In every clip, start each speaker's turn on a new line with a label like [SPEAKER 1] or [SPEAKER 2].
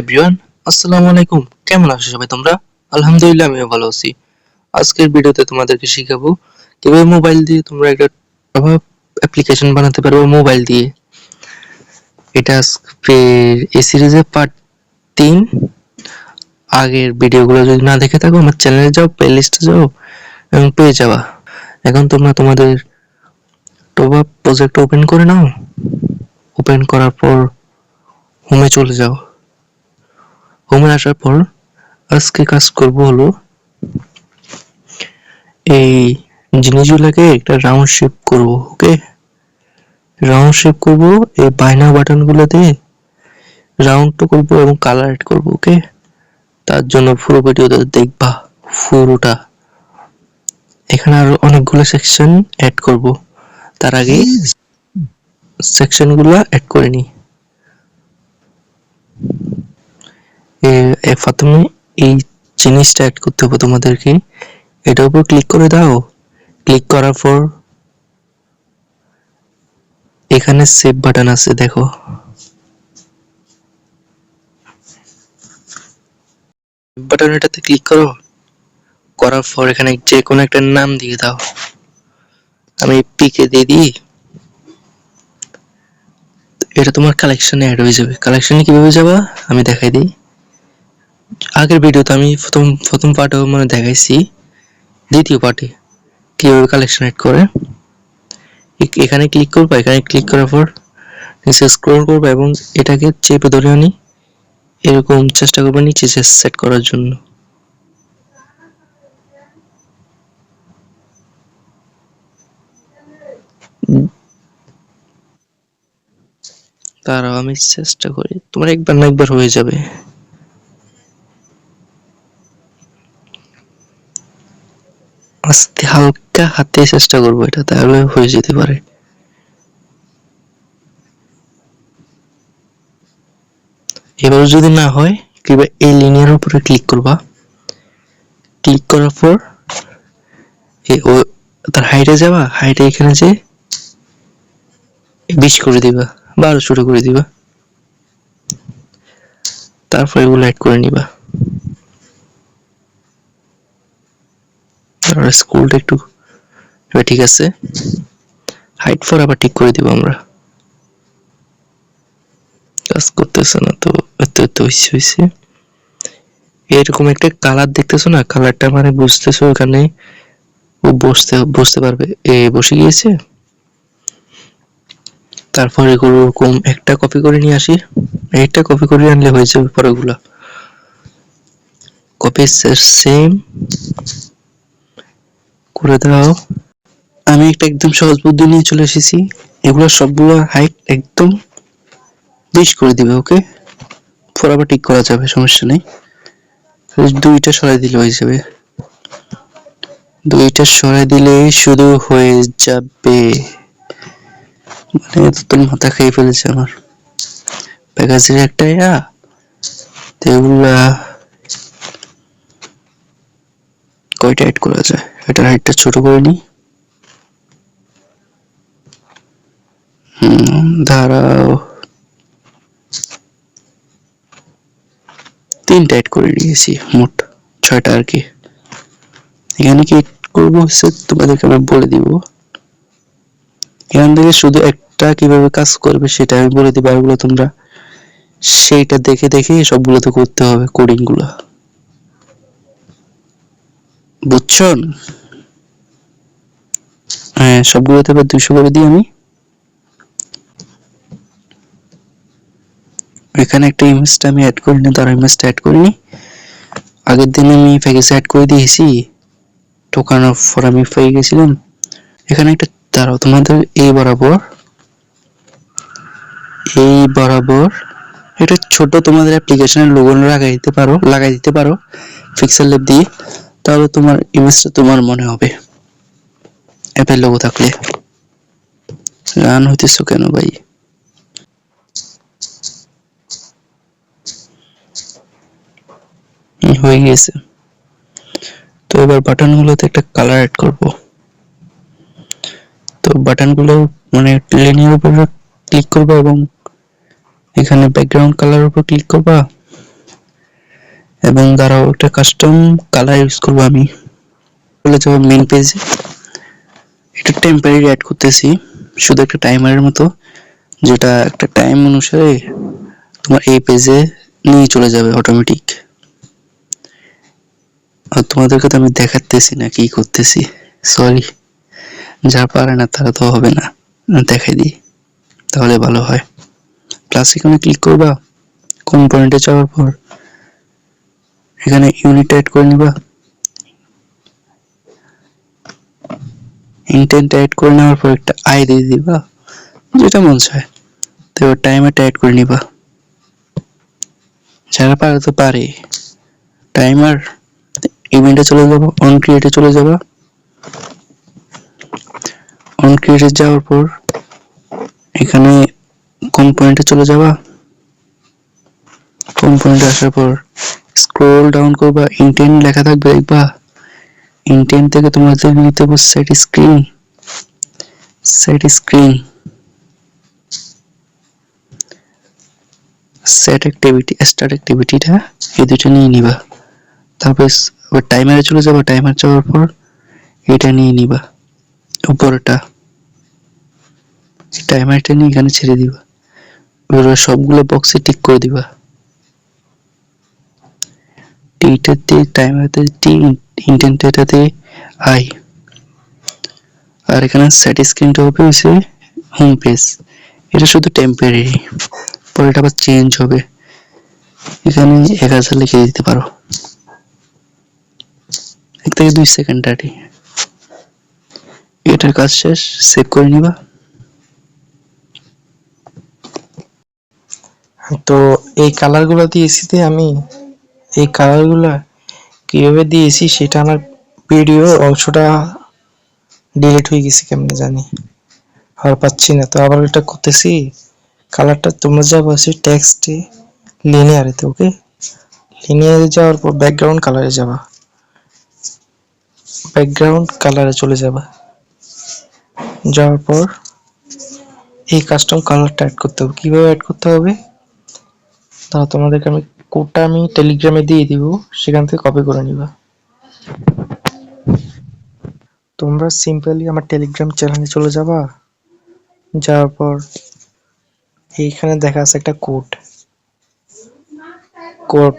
[SPEAKER 1] Everyone, আসসালামু আলাইকুম। কেমন আছো সবাই তোমরা? আলহামদুলিল্লাহ, আমিও ভালো আছি। আজকের ভিডিওতে তোমাদেরকে শিখাবো কীভাবে মোবাইল দিয়ে তোমরা একটা অ্যাপ্লিকেশন বানাতে পারবে মোবাইল দিয়ে। এটা এই সিরিজের পার্ট তিন। আগের ভিডিওগুলো যদি না দেখে থাকো, আমার চ্যানেলে যাও প্লে লিস্টে যাও, এবং পেয়ে যাবা। এখন তোমরা তোমাদের টোবা প্রজেক্ট ওপেন করে নাও। ওপেন করার পর হোমে চলে যাও। হোমে আসার পর আজকে কাজ করব হলো এই জিনিসগুলোকে একটা রাউন্ড শেপ করব ওকে রাউন্ড শেপ করব এই বাইনা বাটনগুলোতে রাউন্ডটা করব এবং কালার এড করব ওকে তার জন্য পুরো ভিডিওটা দেখবা পুরোটা। এখানে আরও অনেকগুলো সেকশন অ্যাড করব। তার আগে সেকশনগুলো অ্যাড করে নিই প্রথমে এই জিনিসটা অ্যাড করতে হবে তোমাদেরকে। এটার উপর ক্লিক করে দাও। ক্লিক করার পর এখানে সেভ বাটন আছে, দেখো। বাটন এটাতে ক্লিক করো। করার পর এখানে যে কোনো একটা নাম দিয়ে দাও। আমি পিকে দিয়ে দিই। এটা তোমার কালেকশনে অ্যাড হয়ে যাবে। কালেকশনে কীভাবে যাবা? আমি দেখাই দিই। আগের ভিডিওতে আমি প্রথম প্রথম পার্টে মানে দেখাইছি। দ্বিতীয় পার্টে কীভাবে কালেকশন এড করে। এখানে ক্লিক করবা, এখানে ক্লিক করার পর নিচে স্ক্রল করবা এবং এটাকে চেপে ধরে আনি। এরকম চেষ্টা করবে নিচে সেট করার জন্য। তারাও আমি চেষ্টা করি। তোমার একবার না একবার হয়ে যাবে। আস্তে হালকা হাতে চেষ্টা করব এটা, তাহলে হয়ে যেতে পারে। এবার যদি না হয়, কিংবা এই লিনিয়ার উপরে ক্লিক করবা। ক্লিক করার পর, এই ও তার হাইটে যাবা হাইটে এখানে যে বিশ করে দিবা, বারো ছোট করে দিবা। তারপর এগুলো অ্যাড করে নিবা। আর স্কুলটা একটু ঠিক আছে। হাইট ফর আবার ঠিক করে দিব আমরা। কাজ করতেছে না তো, এত এত হয়েছে হয়েছে এরকম একটা কালার দেখতেছো না? কালারটা মানে বুঝতেছো এখানে ও বসতে বসতে পারবে। এ বসে গিয়েছে। তারপর এরকম একটা কপি করে নিয়ে আসি। একটা কপি করে আনলে হয়ে যাবে পরেগুলো। কপি সেম করে দাও। আমি একটা একদম সহজ বুদ্ধি নিয়ে চলে এসেছি। এগুলো সবগুলো হাইট একদম বিশ করে দিবে ওকে পর আবার ঠিক করা যাবে, সমস্যা নেই। দুইটা সরাই দিলে হয়ে যাবে দুইটা সরাই দিলে শুধু হয়ে যাবে। মানে তোর মাথা খেয়ে ফেলেছে আমার। প্যাকেজের একটা ইয়া এগুলা কয়টা অ্যাড করা যায়? এটার হাইটটা ছোট করে নিই। দাঁড়াও। তিনটা অ্যাড করে নিয়েছি, মোট ছয়টা আর কি। এখানে কি করব তোমাদেরকে আমি বলে দিব। এখান থেকে শুধু একটা কীভাবে কাজ করবে সেটা আমি বলে দিব এগুলো তোমরা সেইটা দেখে দেখে সবগুলো তো করতে হবে কোডিংগুলো। বুঝছেন হ্যাঁ সবগুলোতে এবার দুশো করে দিই আমি। এখানে একটা ইমেজটা আমি অ্যাড করিনি তার ইমেজটা অ্যাড করিনি আগের দিন আমি প্যাকেজ অ্যাড করে দিয়েছি টোকানোর পর আমি পেয়ে গেছিলাম। এখানে একটা, দাঁড়াও, তোমাদের এই বরাবর এই বরাবর, এটা ছোট তোমাদের অ্যাপ্লিকেশনের লোগো লাগাই দিতে পারো, লাগাই দিতে পারো পিক্সেল লেপ দিয়ে। তাহলে তোমার ইমেজটা তোমার মনে হবে। অ্যাপের লোগো থাকলে। রান হইতেছো কেন ভাই? হয়ে গিয়েছে। তো এবার বাটনগুলোতে একটা কালার অ্যাড করব। তো বাটনগুলো মানে প্লেনের উপর ক্লিক করব এবং এখানে ব্যাকগ্রাউন্ড কালার উপর ক্লিক করবা।
[SPEAKER 2] এবং দাঁড়াও একটা কাস্টম কালার ইউজ করব আমি। চলে যাব মেন পেজে এটা টেম্পারারি অ্যাড করতেছি, শুধু একটা টাইমারের মতো, যেটা একটা টাইম অনুসারে তোমার এই পেজে নিয়ে চলে যাবে অটোমেটিক আর তোমাদেরকে তো আমি দেখাতেছি না কি করতেছি। সরি যা পারে না তারা তো হবে না। দেখাই দিই, তাহলে ভালো হয়। প্লাস এখানে ক্লিক করবা? কম্পোনেন্টে যাওয়ার পর? এখানে ইউনিট অ্যাড করে নিবা। ইন্টেন্ট অ্যাড করে নেওয়ার পর একটা আই দিয়ে দিবা, যেটা মন চায়। তো টাইমারটা অ্যাড করে নিবা। যারা পারে তো পারে টাইমার ইভেন্টে চলে যাব অন ক্রিয়েটে চলে যাবা। অন ক্রিয়েটে যাওয়ার পর এখানে কম্পোনেন্টে চলে যাবা? কম্পোনেন্টে আসার পর স্ক্রোল ডাউন করবা ইন্টেন্ট লেখা থাকবে, দেখবা ইন্টেন্ট থেকে তোমাদের নিতে হবে set screen set screen set activity start অ্যাক্টিভিটিটা এই দুটো নিয়ে নিবা। তারপর টাইমারে চলে যাবা টাইমার যাওয়ার পর এটা নিয়ে নিবা উপরটা টাইমারটা নিয়ে এখানে ছেড়ে দিবা। সবগুলো বক্সে টিক করে দিবা। টিটাতে টাইমারতে টি ইন্টেন্টেটাতে আই আর এখানে সেট স্ক্রিনটা হবে হচ্ছে হোম পেজ এটা শুধু টেম্পোরারি পরে এটা আবার চেঞ্জ হবে। এখানে এক হাজার লিখে দিতে পারো। এক থেকে দুই সেকেন্ড আটি এটার কাজ শেষ সেভ করে নিবা।
[SPEAKER 1] তো এই কালারগুলো দিয়েছি আমি এই কালারগুলো কীভাবে দিয়েছি সেটা আমার ভিডিও অংশটা ডিলিট হয়ে গেছে, কেমনে জানি। আর পাচ্ছি না, তো আবার এটা করতেছি। কালারটা তোমরা যা বলছি টেক্সটে লিনিয়ারেতে ওকে লিনিয়ারে যাওয়ার পর ব্যাকগ্রাউন্ড কালারে যাবা। ব্যাকগ্রাউন্ড কালারে চলে যাবা। যাওয়ার পর এই কাস্টম কালারটা অ্যাড করতে হবে। কীভাবে অ্যাড করতে হবে? তা তোমাদেরকে আমি কোডটা আমি টেলিগ্রামে দিয়ে দিব, সেখান থেকে কপি করে নিবা। তোমরা সিম্পলি আমার টেলিগ্রাম চ্যানেলে চলে যাবা, যাওয়ার পর এইখানে দেখা আছে একটা কোড কোড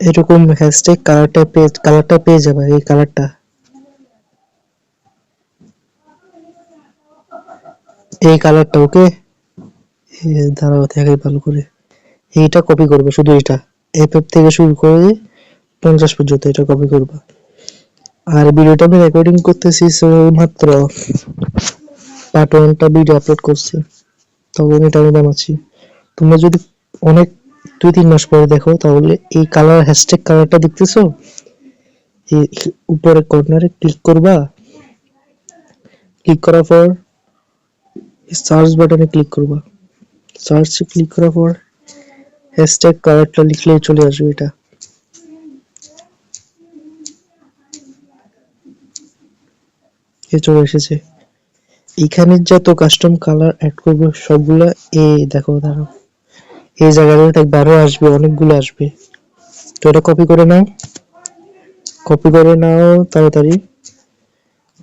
[SPEAKER 1] এরকম হ্যাশট্যাগ কালারটা পেজ কালারটা পেয়ে যাবে এই কালারটা এই কালারটা ওকে দাঁড়াও, দেখাই ভালো করে। এইটা কপি করবে, শুধু এটা এফ থেকে শুরু করে পঞ্চাশ পর্যন্ত এটা কপি করবা। আর ভিডিওটা আমি রেকর্ডিং করতেছি মাত্র পার্ট ওয়ানটা ভিডিও আপলোড করছি। তখন এটা আমি বানাচ্ছি। তোমরা যদি অনেক দুই তিন মাস পরে দেখো, তাহলে এই কালার হ্যাশট্যাগ কালারটা দেখতেছো? এই উপরে কর্নারে ক্লিক করবা। ক্লিক করার পর সার্চ বাটনে ক্লিক করবা। সার্চে ক্লিক করার পর হ্যাশট্যাগ কালারটা লিখলেই চলে আসবে এটা। চলে এসেছে। এখানে যত কাস্টম কালার অ্যাড করব সবগুলা, এ দেখো দাঁড়াও এই জায়গাটা আরও আসবে, অনেকগুলো আসবে। তো এটা কপি করে নাও। কপি করে নাও তাড়াতাড়ি।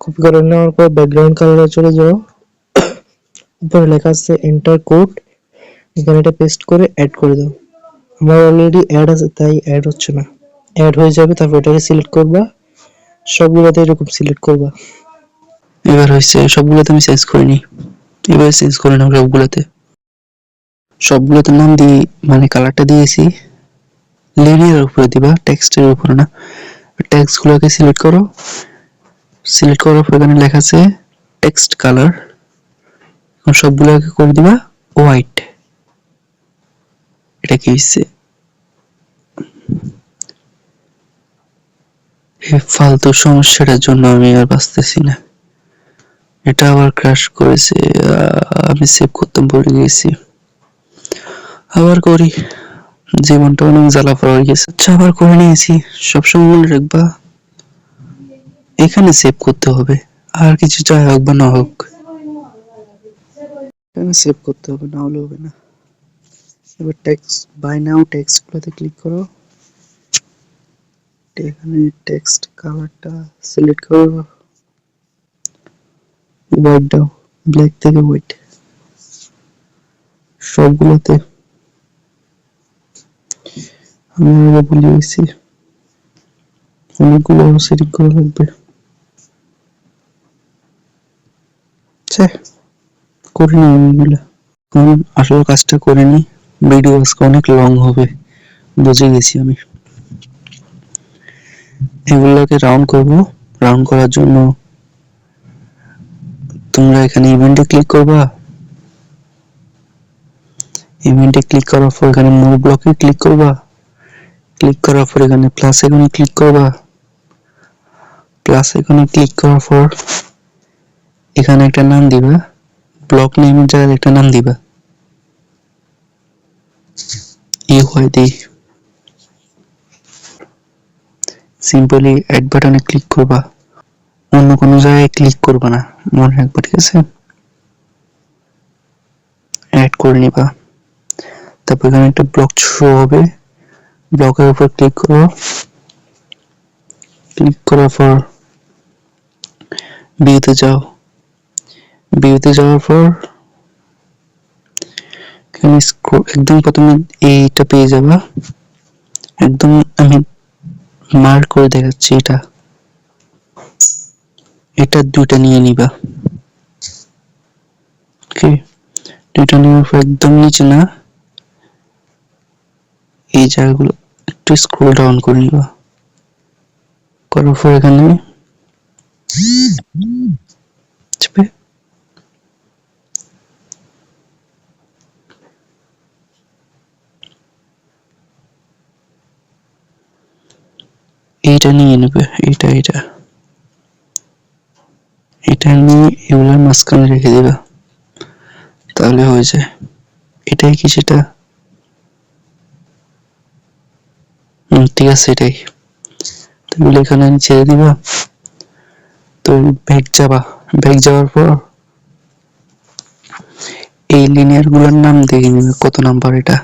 [SPEAKER 1] কপি করে নেওয়ার পর ব্যাকগ্রাউন্ড কালারে চলে যাও। উপরে লেখা আছে এন্টার কোড এখানে এটা পেস্ট করে অ্যাড করে দাও। আমার অলরেডি অ্যাড আছে, তাই অ্যাড হচ্ছে না। অ্যাড হয়ে যাবে, তারপর এটাকে সিলেক্ট করবা। সবগুলোতে এরকম সিলেক্ট করবা।
[SPEAKER 2] এবার হয়েছে, সবগুলোতে আমি চেঞ্জ করিনি। এবার চেঞ্জ করে নাও সবগুলোতে। সবগুলোতে নাম দিয়ে মানে কালারটা দিয়েছি। লিনিয়ার উপরে দিবা টেক্সটের উপরে না। টেক্সট গুলোকে সিলেক্ট করো। সিলেক্ট করার পর এখানে লেখা আছে টেক্সট কালার সবগুলোকে করে দিবা হোয়াইট এটা এই ফালতু সমস্যাটার জন্য আমি আর বাঁচতেছি না। এটা আবার ক্র্যাশ করেছে আমি সেভ করতে ভুলে আবার করি। জীবনটা অনেক জ্বালা পড়া গেছে। আচ্ছা আবার করে নিয়েছি। সবসময় মনে রাখবা, এখানে সেভ করতে হবে। আর কিছু চাই হোক বা না হোক, এখানে সেভ করতে হবে, না হলে হবে না। এবার টেক্সট বাই নাও টেক্সট গুলোতে ক্লিক করো। এখানে টেক্সট কালারটা সিলেক্ট করো। হোয়াইট দাও ব্ল্যাক থেকে হোয়াইট সবগুলোতে। আমি আগে ভুলে গেছি। অনেকগুলো করা লাগবে। ছে, করিনি আমি এগুলো। আসল কাজটা করে নি ভিডিও আজকে অনেক লং হবে, বুঝে গেছি আমি। এগুলোকে রাউন্ড করব রাউন্ড করার জন্য তোমরা এখানে ইভেন্টে ক্লিক করবা। ইভেন্টে ক্লিক করার পর এখানে মুভ ব্লকে ক্লিক করবা। ক্লিক করার পর এখানে প্লাস আইকনে ক্লিক করবা। প্লাস আইকনে ক্লিক করার পর এখানে একটা নাম দিবা ব্লক নেমের জায়গায় একটা নাম দিবা। ইউআইডি সিম্পলি অ্যাড বাটনে ক্লিক করবা। অন্য কোনো জায়গায় ক্লিক করবা না, মনে রাখবা, ঠিক আছে? অ্যাড করে নিবা। তারপর এখানে একটা ব্লক শো হবে। ব্লকের উপর ক্লিক করো। ক্লিক করার পর ভিউতে যাও। ভিউতে যাওয়ার পর এখানে একদম প্রথমে এইটা পেয়ে যাবা। একদম আমি মার্ক করে দেখাচ্ছি এটা। এটা দুইটা নিয়ে নিবা। ওকে দুইটা নেওয়ার পর একদম নিচে না। এই জায়গাগুলো একটু স্ক্রল ডাউন করে নিবা। করার পর এখানে এইটা নিয়ে নেবে, এইটা এইটা। এটা নিয়ে এগুলোর মাঝখানে রেখে দিবা। তাহলে হয়ে যায়। এটাই কি সেটা? ঠিক আছে, এটাই। তাহলে এখানে ছেড়ে দিবা। তো ব্যাগ যাবা। ব্যাগ যাওয়ার পর এই লিনিয়ারগুলোর নাম দেখে নিবে, কত নাম্বার এটা।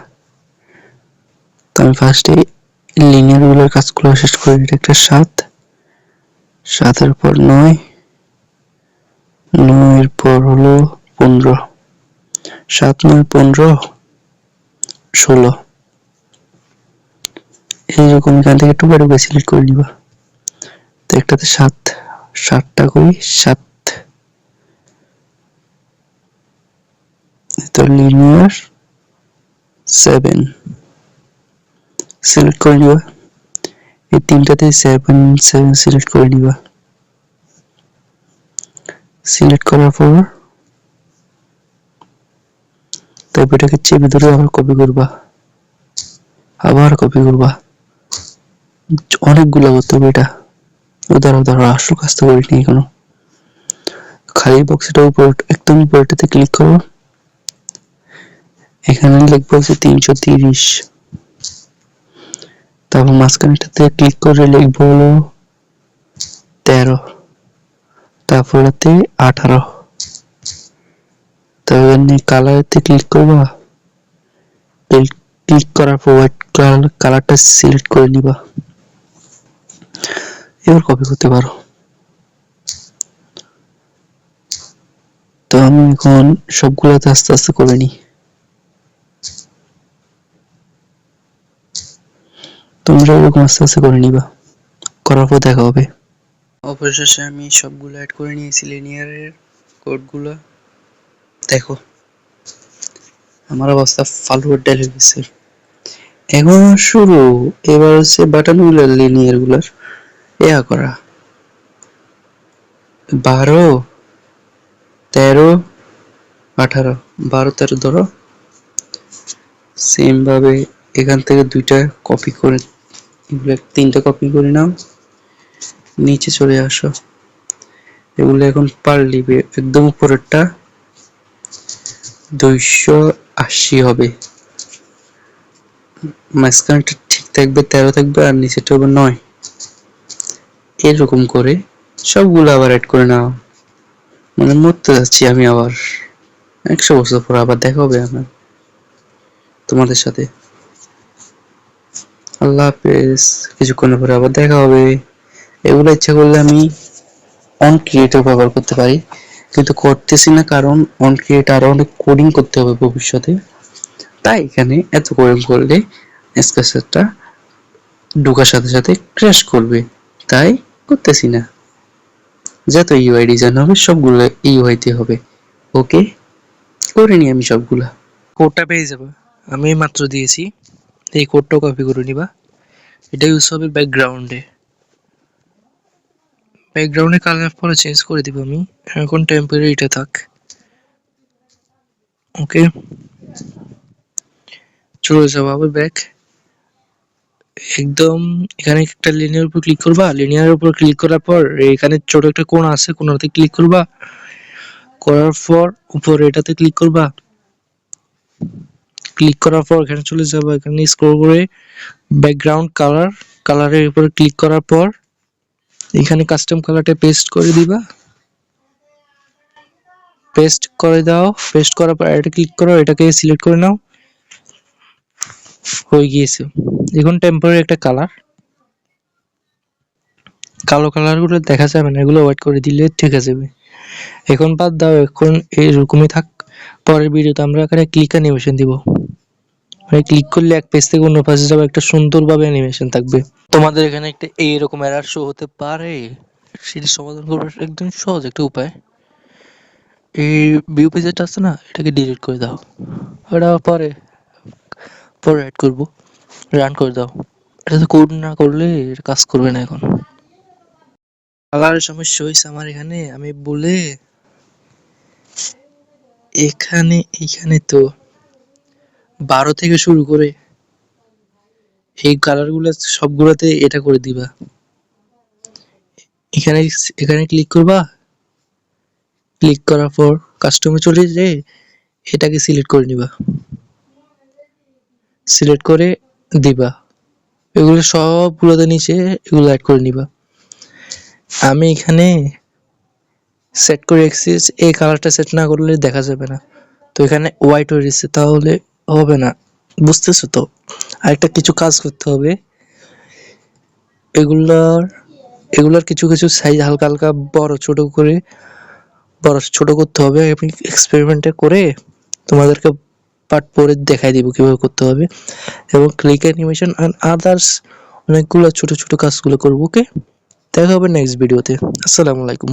[SPEAKER 2] তো আমি ফার্স্টে লিনিয়ারগুলোর কাজগুলো শেষ করে এটা একটা সাত। সাতের পর নয়। নয়ের পর হলো পনেরো। সাত, নয়, পনেরো, ষোলো। এইরকম এখান থেকে টুকা টুকা সিলেক্ট করে নিবা। তো একটাতে সাত, সাতটা করি, সাত। তো লিনিয়ার সেভেন সিলেক্ট করে নিবা এই তিনটাতে সেভেন সেভেন সিলেক্ট করে নিবা সিলেক্ট করার পর তারপর এটাকে চেপে ধরে আবার কপি করবা। আবার কপি করবা। অনেকগুলো করতে হবে এটা। ধরো ধরো আসল কাজটা করিনি এখনও। খালি বক্সটা উপর, একদম উপরটাতে ক্লিক করো। এখানে লিখব হচ্ছে তিনশো তিরিশ। তারপর মাঝখানেটাতে ক্লিক করে লিখব হলো তেরো। তারপরেতে আঠারো। তারপর কালারেতে ক্লিক করবা। ক্লিক করার পর হোয়াইট কালার কালারটা সিলেক্ট করে নিবা। এবার কপি করতে পারো। তো আমি এখন সবগুলোতে আস্তে আস্তে করে নিই। তোমরা এরকম আস্তে আস্তে করে নিবা। করার পর দেখা হবে। অবশেষে আমি সবগুলো অ্যাড করে নিয়েছি লিনিয়ারের কোডগুলো দেখো, আমার অবস্থা ফালুয়ার ডেলে গেছে। এখন শুরু, এবার হচ্ছে বাটনগুলো লিনিয়ারগুলার। ইয়া করা। বারো, তেরো, আঠারো। বারো, তেরো ধরো। সেম ভাবে এখান থেকে দুইটা কপি করে তিনটা কপি করে নাও। নিচে চলে আসো। এগুলো এখন পার লিবে একদম উপরেরটা দুইশো আশি হবে। মাঝখানটা ঠিক থাকবে তেরো থাকবে আর নিচেটা হবে নয়। এরকম করে সবগুলো আবার অ্যাড করে নাও। মানে মরতে যাচ্ছি আমি আবার। একশো বছর পর আবার দেখা হবে আমার, তোমাদের সাথে। আল্লাহ হাফেজ। কিছুক্ষণ পরে আবার দেখা হবে। এগুলো ইচ্ছা করলে আমি অন ক্রিয়েটর ব্যবহার করতে পারি। কিন্তু করতেছি না কারণ অন ক্রিয়েট আরও অনেক কোডিং করতে হবে ভবিষ্যতে। তাই এখানে এত কোডিং করলে এসকেসটা ঢোকার সাথে সাথে ক্র্যাশ করবে। তাই করতেছি না। যত ইউআই ডিজাইন হবে, সবগুলো ইউআই তে হবে। ওকে করে নি আমি সবগুলা।
[SPEAKER 1] কোডটা পেয়ে যাবে। আমি মাত্র দিয়েছি। এই কোডটাও কপি করে নিবা। এটা ইউজ হবে ব্যাকগ্রাউন্ডে ব্যাকগ্রাউন্ডে কালার পরে চেঞ্জ করে দিব আমি। এখন টেম্পোরারিটা থাক। ওকে চলে যাব আবার ব্যাক একদম এখানে একটা লিনিয়ার উপর ক্লিক করবা। লিনিয়ার উপর ক্লিক করার পর এখানে ছোট একটা কোণ আছে, কোণাতে ক্লিক করবা। করার পর উপরে এটাতে ক্লিক করবা। ক্লিক করার পর এখানে চলে যাব, এখানে স্ক্রল করে ব্যাকগ্রাউন্ড কালার কালারের উপরে ক্লিক করার পর এখানে কাস্টম কালারটা পেস্ট করে দিবা। পেস্ট করে দাও পেস্ট করার পর এটা ক্লিক করো, এটাকে সিলেক্ট করে নাও। হয়ে গিয়েছে। এখন টেম্পোরারি একটা কালার কালো কালারগুলো দেখা যাবে না, এগুলো হোয়াইট করে দিলে ঠিক আছে এখন বাদ দাও, এখন এইরকমই থাক। পরের ভিডিওতে আমরা এখানে ক্লিক অ্যানিমেশন দিব। মানে ক্লিক করলে এক পেজ থেকে অন্য পেজে যাবে, একটা সুন্দরভাবে অ্যানিমেশন থাকবে। তোমাদের এখানে একটা এইরকম এরার শো হতে পারে, সেটি সমাধান করার একদম সহজ একটা উপায়। এই ভিউ পেজটা আছে না, এটাকে ডিলিট করে দাও। ওটা পরে পরে অ্যাড করব। রান করে দাও। এটা তো কোড না করলে এটা কাজ করবে না এখন। কালারের সমস্যা হয়েছে আমার এখানে, আমি বলে এখানে এখানে তো বারো থেকে শুরু করে এই কালারগুলো সবগুলোতে এটা করে দিবা। এখানে এখানে ক্লিক করবা। ক্লিক করার পর কাস্টমে চলে যে এটাকে সিলেক্ট করে নিবা। সিলেক্ট করে দিবা। এগুলো সবগুলোতে নিচে এগুলো অ্যাড করে নিবা। আমি এখানে সেট করে রেখেছি, এই কালারটা সেট না করলে দেখা যাবে না। তো এখানে হোয়াইট হয়ে গেছে, তাহলে হবে না, বুঝতেছো তো? আরেকটা কিছু কাজ করতে হবে। এগুলার এগুলার কিছু কিছু সাইজ হালকা হালকা বড় ছোট করে, বড় ছোট করতে হবে। আমি এক্সপেরিমেন্টে করে তোমাদেরকে পার্ট পরে দেখাই দিব কীভাবে করতে হবে। এবং ক্লিক অ্যানিমেশন অ্যান্ড আদার্স অনেকগুলো ছোট ছোট কাজগুলো করব ওকে দেখা হবে নেক্সট ভিডিওতে আসসালামু আলাইকুম।